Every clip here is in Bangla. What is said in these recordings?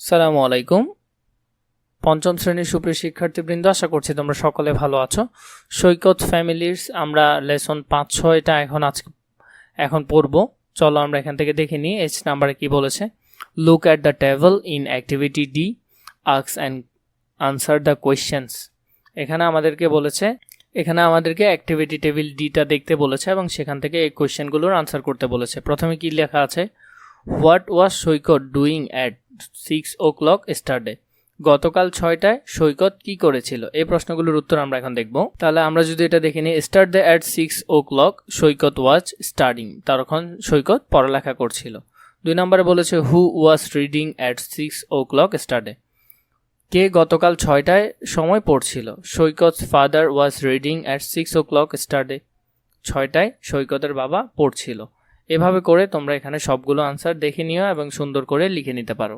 সালামু আলাইকুম। পঞ্চম শ্রেণির সুপ্রিয় শিক্ষার্থীবৃন্দ, আশা করছি তোমরা সকলে ভালো আছো। সৈকত ফ্যামিলির আমরা লেসন পাঁচ ছয়টা এখন আজ এখন পড়ব। চলো আমরা এখান থেকে দেখে নিই এইচ নাম্বারে কি বলেছে। Look at the table in activity D আক্স and answer the questions এখানে আমাদেরকে বলেছে, এখানে আমাদেরকে অ্যাক্টিভিটি টেবিল ডিটা দেখতে বলেছে এবং সেখান থেকে এই কোয়েশ্চেনগুলোর আনসার করতে বলেছে। প্রথমে কি লেখা আছে? What was Saikat doing at six o'clock yesterday? গতকাল ছয়টায় সৈকত কি করেছিল? এই প্রশ্নগুলোর উত্তর আমরা এখন দেখব। তাহলে আমরা যদি এটা দেখে নিই start the at six o'clock Saikat was starting তখন সৈকত পড়ালেখা করছিল। দুই নম্বরে বলেছে, who was reading at six o'clock yesterday? কে গতকাল ছয়টায় সময় পড়ছিল? Saikat father was reading at six o'clock yesterday ছয়টায় সৈকতের বাবা পড়ছিল। এভাবে করে তোমরা এখানে সবগুলো আনসার দেখে নিও এবং সুন্দর করে লিখে নিতে পারো।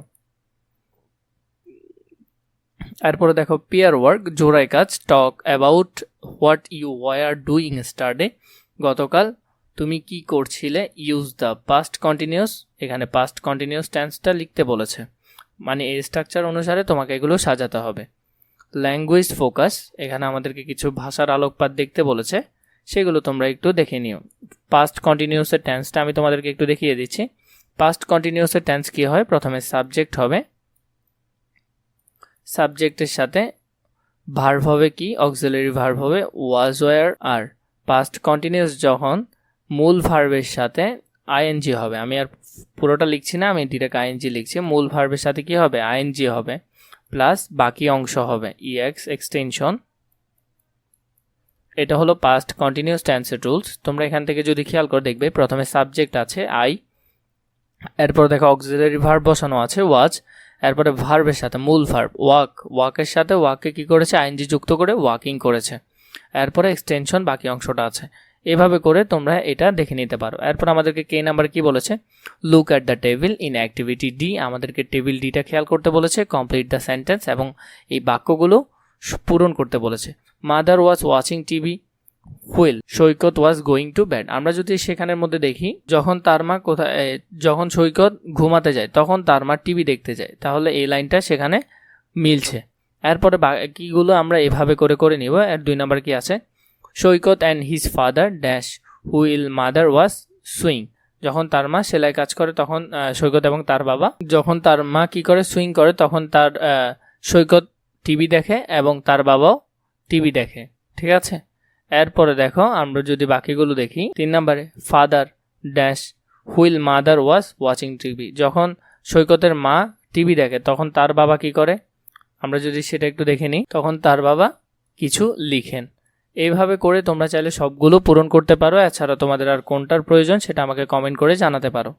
এরপরে দেখো পিয়ার ওয়ার্ক জোড়াই কাজ talk about what you why were doing yesterday গতকাল তুমি কি করছিলে? ইউজ দ্য পাস্ট কন্টিনিউস এখানে পাস্ট কন্টিনিউস টেন্সটা লিখতে বলেছে। মানে এই স্ট্রাকচার অনুসারে তোমাকে এগুলো সাজাতে হবে। ল্যাঙ্গুয়েজ ফোকাস এখানে আমাদেরকে কিছু ভাষার আলোকপাত দেখতে বলেছে। সেগুলো তোমরা একটু দেখে নিও। পাস্ট কন্টিনিউসের টেন্সটা আমি তোমাদেরকে একটু দেখিয়ে দিচ্ছি। পাস্ট কন্টিনিউসের টেন্স কী হয়? প্রথমে সাবজেক্ট হবে। সাবজেক্টের সাথে ভার্ভ হবে কি? অক্সিলারি ভার্ভ হবে। ওয়াজ ওয়ার আর পাস্ট কন্টিনিউস যখন মূল ভার্বের সাথে আইএনজি হবে। আমি আর পুরোটা লিখছি না, আমি ডিরেক্ট আইএনজি লিখছি। মূল ভার্বের সাথে কি হবে? আইএনজি হবে। প্লাস বাকি অংশ হবে। ইএক্স এক্সটেনশন এটা হলো পাস্ট কন্টিনিউস টেন্সের রুলস তোমরা এখান থেকে যদি খেয়াল করে দেখবে, প্রথমে সাবজেক্ট আছে আই এরপর দেখো অক্সিলারি ভার্ব বসানো আছে ওয়াজ এরপরে ভার্বের সাথে মূল ভার্ব ওয়াক ওয়াকের সাথে ওয়াকে কি করেছে? আইনজি যুক্ত করে ওয়াকিং করেছে। এরপরে এক্সটেনশন বাকি অংশটা আছে। এভাবে করে তোমরা এটা দেখে নিতে পারো। এরপর আমাদেরকে কে নাম্বার কি বলেছে? Look at the table in activity D আমাদেরকে টেবিল ডিটা খেয়াল করতে বলেছে কমপ্লিট দ্য সেন্টেন্স এবং এই বাক্যগুলো পূরণ করতে বলেছে। Mother was watching TV, while, Saikat was going to bed. আমরা যদি সেখানের মধ্যে দেখি, যখন তার মা কোথায় যখন সৈকত ঘুমাতে যায়, তখন তার মা টিভি দেখতে যায়। তাহলে এই লাইনটা সেখানে মিলছে। এরপরে বাকিগুলো আমরা এভাবে করে করে নিব। আর দুই নাম্বার কি আছে? Saikat and his father dash while mother was sewing. যখন তার মা সেলাই কাজ করে, তখন সৈকত এবং তার বাবা, যখন তার মা কি করে, সুইং করে, তখন তার সৈকত টিভি দেখে এবং তার বাবাও টিভি দেখে ঠিক আছে? এরপরে দেখো আমরা যদি বাকিগুলো দেখি তিন নম্বরে father dash while mother was watching TV যখন সৈকতের মা টিভি দেখে তখন তার বাবা কি করে? আমরা যদি সেটা একটু দেখে নিই তখন তার বাবা কিছু লিখেন। এইভাবে করে তোমরা চাইলে সবগুলো পূরণ করতে পারো এছাড়া তোমাদের আর কোনটার প্রয়োজন সেটা আমাকে কমেন্ট করে জানাতে পারো।